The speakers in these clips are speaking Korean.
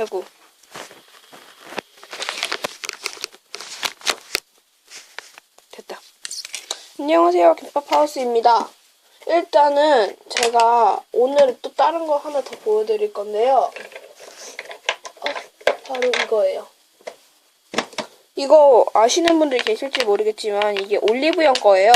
아이고. 됐다. 안녕하세요. 김밥하우스입니다. 일단은 제가 오늘 또 다른 거 하나 더 보여드릴 건데요. 어, 바로 이거예요. 이거 아시는 분들 계실지 모르겠지만 이게 올리브영 거예요.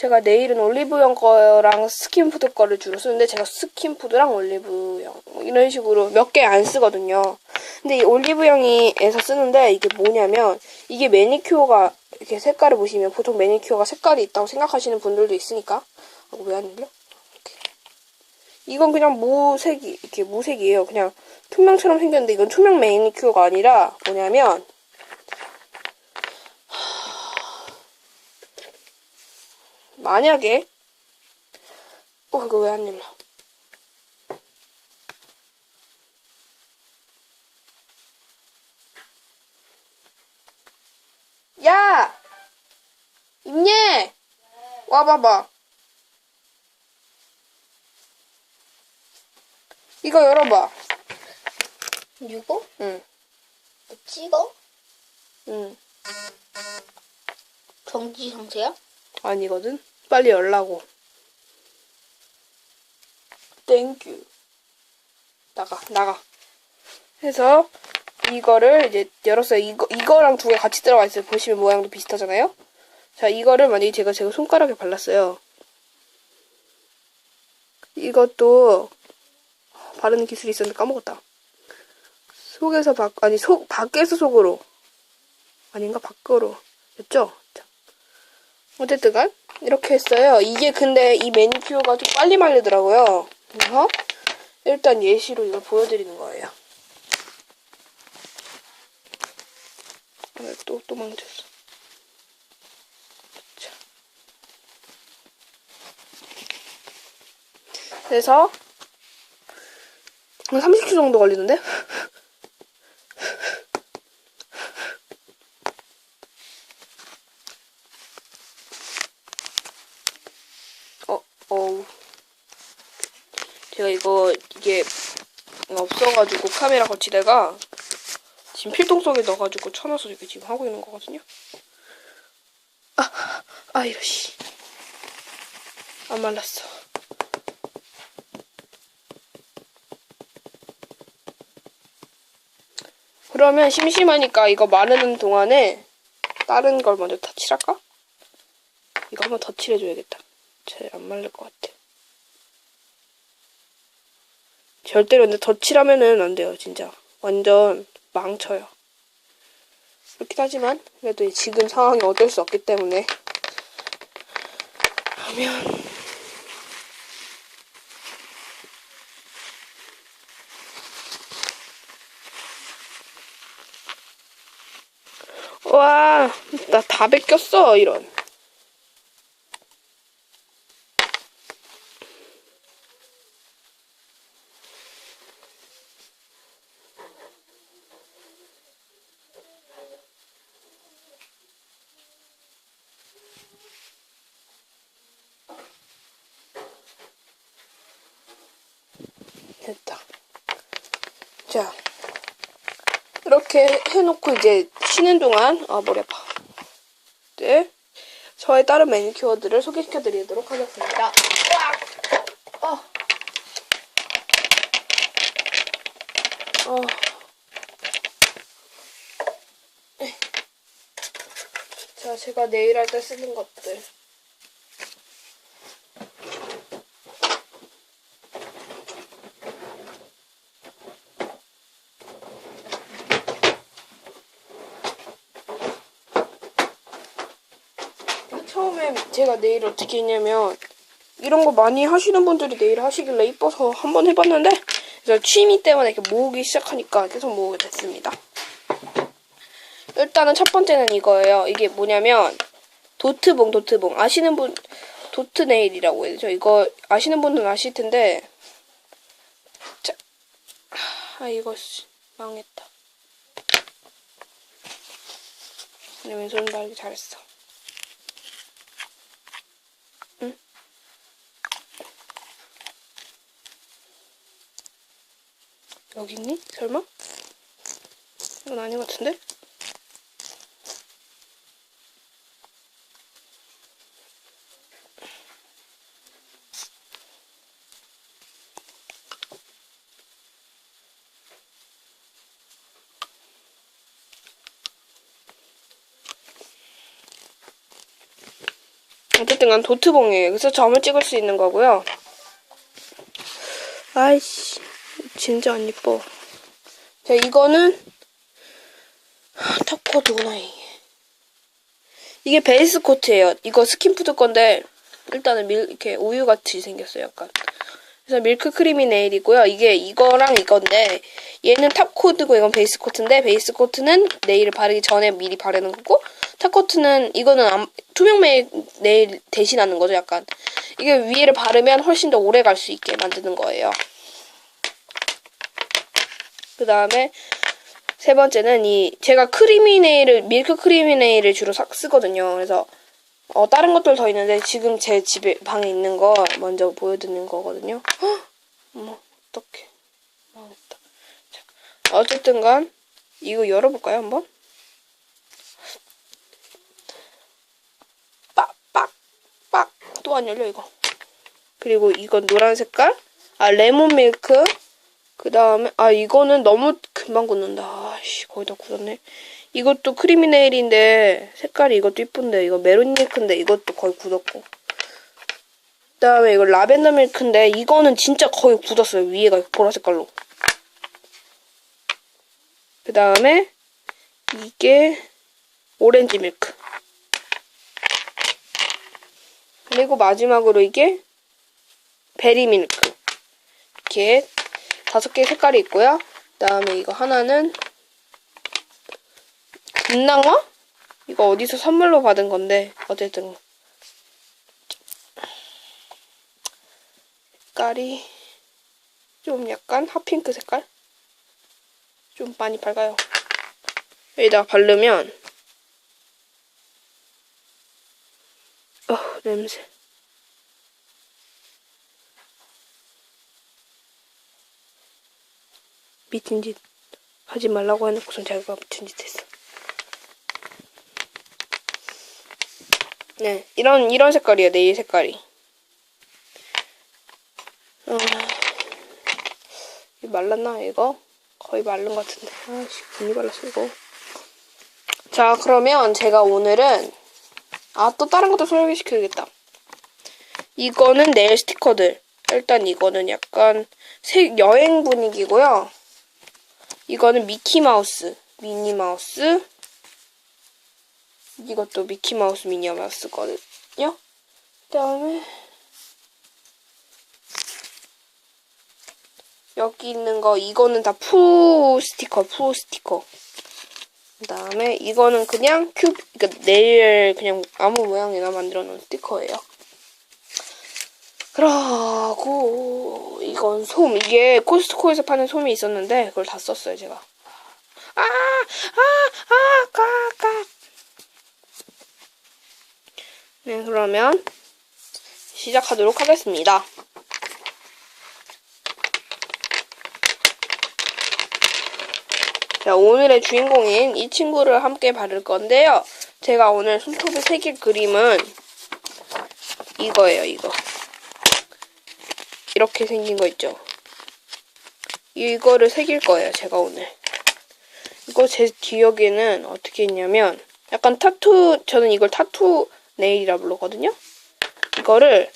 제가 내일은 올리브영 거랑 스킨푸드 거를 주로 쓰는데 제가 스킨푸드랑 올리브영 뭐 이런 식으로 몇 개 안 쓰거든요. 근데 이 올리브영이에서 쓰는데 이게 뭐냐면 이게 매니큐어가 이렇게 색깔을 보시면 보통 매니큐어가 색깔이 있다고 생각하시는 분들도 있으니까 어, 왜안 눌려? 이건 그냥 무색이 이렇게 무색이에요. 그냥 투명처럼 생겼는데 이건 투명 매니큐어가 아니라 뭐냐면 만약에 어 이거 왜안 눌러? 야! 임예! 와봐봐. 이거 열어봐. 이거? 응, 뭐 찍어? 응. 정지 상태야? 아니거든? 빨리 열라고. 땡큐. 나가, 나가. 해서, 이거를 이제 열었어요. 이거, 이거랑 두 개 같이 들어가 있어요. 보시면 모양도 비슷하잖아요? 자, 이거를 만약에 제가 제가 손가락에 발랐어요. 이것도 바르는 기술이 있었는데 까먹었다. 속에서 밖, 아니, 속, 밖에서 속으로. 아닌가? 밖으로. 였죠? 자. 어쨌든 간 이렇게 했어요. 이게 근데 이 매니큐어가 좀 빨리 말리더라고요. 그래서 일단 예시로 이걸 보여드리는 거예요. 아, 또, 또 망쳤어. 자. 그래서 한 30초 정도 걸리는데? 어, 어우. 제가 이거, 이게, 없어가지고 카메라 거치대가 지금 필통 속에 넣어가지고 쳐놔서 이렇게 지금 하고 있는 거거든요. 아, 아, 이러시. 안 말랐어. 그러면 심심하니까 이거 마르는 동안에 다른 걸 먼저 다 칠할까? 이거 한번 더 칠해줘야겠다. 잘 안 말릴 것 같아. 절대로 근데 더 칠하면은 안 돼요, 진짜. 완전 망쳐요. 그렇긴 하지만, 그래도 지금 상황이 어쩔 수 없기 때문에. 하면. 와, 나 다 베꼈어, 이런. 됐다. 자, 이렇게 해놓고 이제 쉬는 동안, 아, 머리 아파. 네. 저의 다른 매니큐어들을 소개시켜 드리도록 하겠습니다. 으악! 어. 어. 네. 자, 제가 네일 할 때 쓰는 것들. 처음에 제가 네일 어떻게 했냐면 이런 거 많이 하시는 분들이 네일 하시길래 이뻐서 한번 해봤는데 그래서 취미 때문에 이렇게 모으기 시작하니까 계속 모으게 됐습니다. 일단은 첫 번째는 이거예요. 이게 뭐냐면 도트봉 도트봉 아시는 분 도트 네일이라고 해야 되죠. 이거 아시는 분은 아실 텐데 자, 아 이거 씨, 망했다. 내 왼손 달기 잘했어. 여기 있니? 설마? 이건 아닌 것 같은데? 어쨌든 간 도트봉이에요. 그래서 점을 찍을 수 있는 거고요. 아이씨, 진짜 안 예뻐. 자, 이거는 탑코드구나 이게. 이게 베이스 코트예요. 이거 스킨푸드 건데 일단은 밀 이렇게 우유 같이 생겼어요, 약간. 그래서 밀크 크리미 네일이고요. 이게 이거랑 이건데 얘는 탑 코드고 이건 베이스 코트인데 베이스 코트는 네일을 바르기 전에 미리 바르는 거고 탑 코트는 이거는 안- 투명 메- 네일 대신하는 거죠, 약간. 이게 위에를 바르면 훨씬 더 오래 갈 수 있게 만드는 거예요. 그 다음에 세 번째는 이 제가 크리미 네일을 밀크 크리미 네일을 주로 사, 쓰거든요. 그래서 어, 다른 것들 더 있는데 지금 제 집에 방에 있는 거 먼저 보여드리는 거거든요. 헉! 어머 어떡해 망했다. 자, 어쨌든간 이거 열어볼까요 한번? 빡빡빡 또 안 열려 이거. 그리고 이건 노란 색깔 아 레몬 밀크 그 다음에, 아, 이거는 너무 금방 굳는다. 아씨, 거의 다 굳었네. 이것도 크리미 네일인데, 색깔이 이것도 이쁜데, 이거 메론 밀크인데, 이것도 거의 굳었고. 그 다음에 이거 라벤더 밀크인데, 이거는 진짜 거의 굳었어요. 위에가 보라 색깔로. 그 다음에, 이게, 오렌지 밀크. 그리고 마지막으로 이게, 베리 밀크. 이렇게 다섯 개의 색깔이 있고요. 그 다음에 이거 하나는 금낭어? 이거 어디서 선물로 받은 건데 어쨌든 색깔이 좀 약간 핫핑크 색깔? 좀 많이 밝아요. 여기다가 바르면 어 냄새 미친 짓 하지 말라고 해놓고선 자기가 미친 짓 했어. 네, 이런 이런 색깔이에요. 네일 색깔이. 어, 말랐나 이거? 거의 마른 것 같은데. 아씨, 괜히 발랐어 이거. 자, 그러면 제가 오늘은 아 또 다른 것도 소개시켜야겠다. 이거는 네일 스티커들. 일단 이거는 약간 색 여행 분위기고요. 이거는 미키마우스, 미니마우스. 이것도 미키마우스, 미니마우스거든요. 그 다음에 여기 있는 거 이거는 다푸 스티커, 푸 스티커. 그 다음에 이거는 그냥 큐, 그러니까 네일 그냥 아무 모양이나 만들어 놓은 스티커예요. 그러고 이건 솜 이게 코스트코에서 파는 솜이 있었는데 그걸 다 썼어요 제가. 아 아아까까 네 그러면 시작하도록 하겠습니다. 자 오늘의 주인공인 이 친구를 함께 바를 건데요. 제가 오늘 손톱에 새길 그림은 이거예요 이거 이렇게 생긴 거 있죠. 이거를 새길 거예요, 제가 오늘. 이거 제 기억에는 어떻게 했냐면, 약간 타투, 저는 이걸 타투 네일이라 부르거든요? 이거를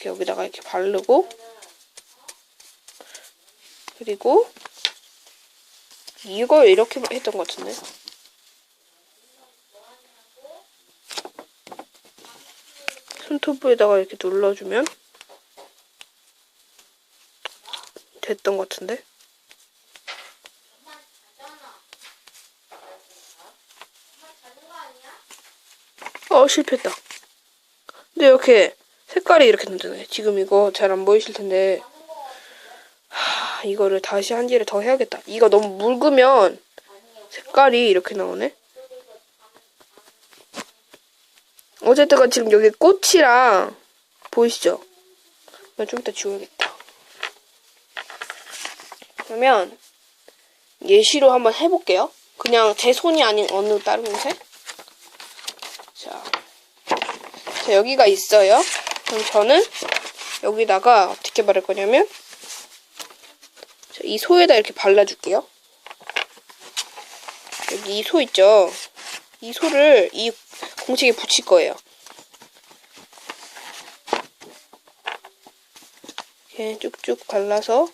이렇게 여기다가 이렇게 바르고, 그리고 이걸 이렇게 했던 것 같은데. 손톱에다가 이렇게 눌러주면 됐던 것 같은데? 어, 실패했다. 근데 이렇게 색깔이 이렇게 나잖아요. 지금 이거 잘 안 보이실 텐데. 하, 이거를 다시 한 개를 더 해야겠다. 이거 너무 묽으면 색깔이 이렇게 나오네. 어쨌든 지금 여기 꽃이랑 보이시죠? 좀 이따 지워야겠다. 그러면 예시로 한번 해볼게요. 그냥 제 손이 아닌 어느 다른 색. 자, 자 여기가 있어요. 그럼 저는 여기다가 어떻게 바를 거냐면 자, 이 소에다 이렇게 발라줄게요. 여기 이 소 있죠? 이 소를 이 공책에 붙일 거예요. 이렇게 쭉쭉 발라서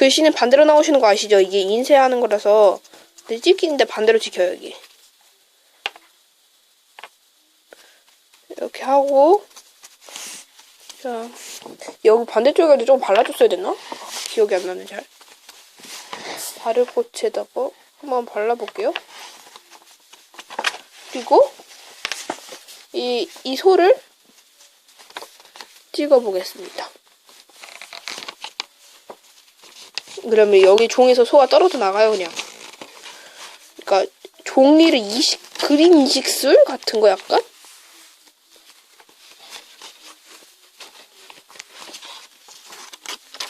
글씨는 반대로 나오시는 거 아시죠? 이게 인쇄하는 거라서 근데 찍히는데 반대로 찍혀요 여기. 이렇게 하고 자 여기 반대쪽에도 좀 발라줬어야 됐나? 기억이 안 나네 잘. 바르고체다가 한번 발라볼게요. 그리고 이, 이 소를 찍어보겠습니다. 그러면 여기 종에서 소가 떨어져 나가요, 그냥. 그러니까 종이를 이식, 그림 이식술 같은 거 약간?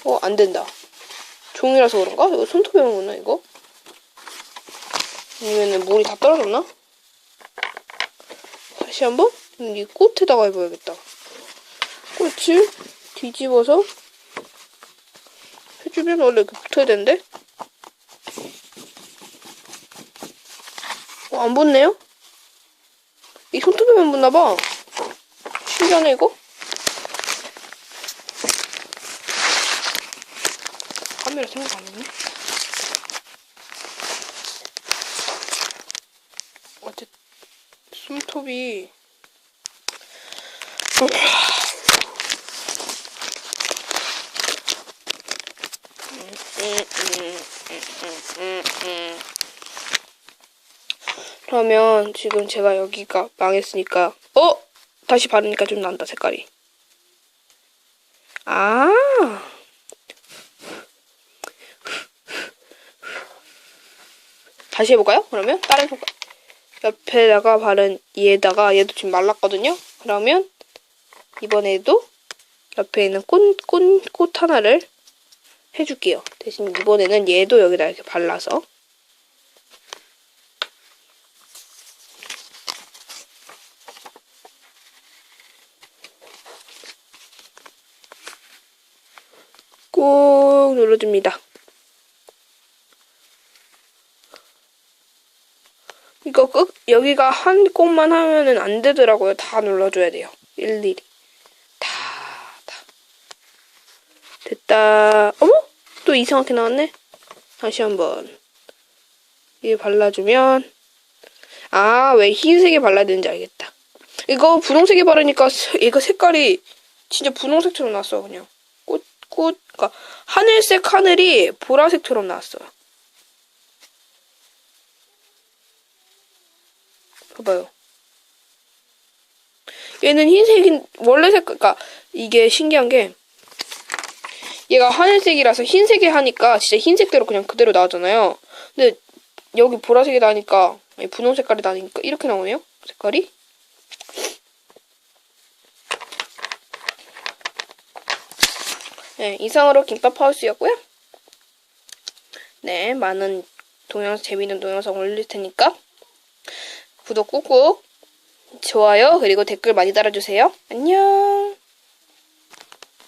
어, 안 된다. 종이라서 그런가? 이거 손톱에 묻나, 이거? 아니면은 물이 다 떨어졌나? 다시 한번 음, 이 꽃에다가 해봐야겠다. 꽃을 뒤집어서 해주면 원래 이렇게 붙어야 되는데? 어, 안 붙네요? 이 손톱에만 붙나봐. 신기하네, 이거? 카메라 생각 안 했네? 어째 숨톱이 그러면 지금 제가 여기가 망했으니까 어 다시 바르니까 좀 난다 색깔이 아 다시 해볼까요? 그러면 다른 손가 옆에다가 바른 얘에다가 얘도 지금 말랐거든요. 그러면 이번에도 옆에 있는 꽃, 꽃, 꽃 하나를 해줄게요. 대신 이번에는 얘도 여기다 이렇게 발라서 꾹 눌러줍니다. 이거 끝 여기가 한 꼭만 하면은 안 되더라고요. 다 눌러줘야 돼요. 일일이 다 다. 됐다. 어머 또 이상하게 나왔네. 다시 한 번 이게 발라주면 아 왜 흰색에 발라야 되는지 알겠다. 이거 분홍색에 바르니까 세- 얘가 색깔이 진짜 분홍색처럼 났어 그냥 꽃 꽃 그러니까 하늘색 하늘이 보라색처럼 나왔어요. 봐봐요. 얘는 흰색인 원래 색 그러니까 이게 신기한 게 얘가 하늘색이라서 흰색에 하니까 진짜 흰색대로 그냥 그대로 나오잖아요. 근데 여기 보라색이 나니까 분홍 색깔이 나니까 이렇게 나오네요. 색깔이. 네, 이상으로 김밥 하우스였고요. 네, 많은 동영상 재미있는 동영상 올릴 테니까 구독 꾹꾹, 좋아요, 그리고 댓글 많이 달아주세요. 안녕!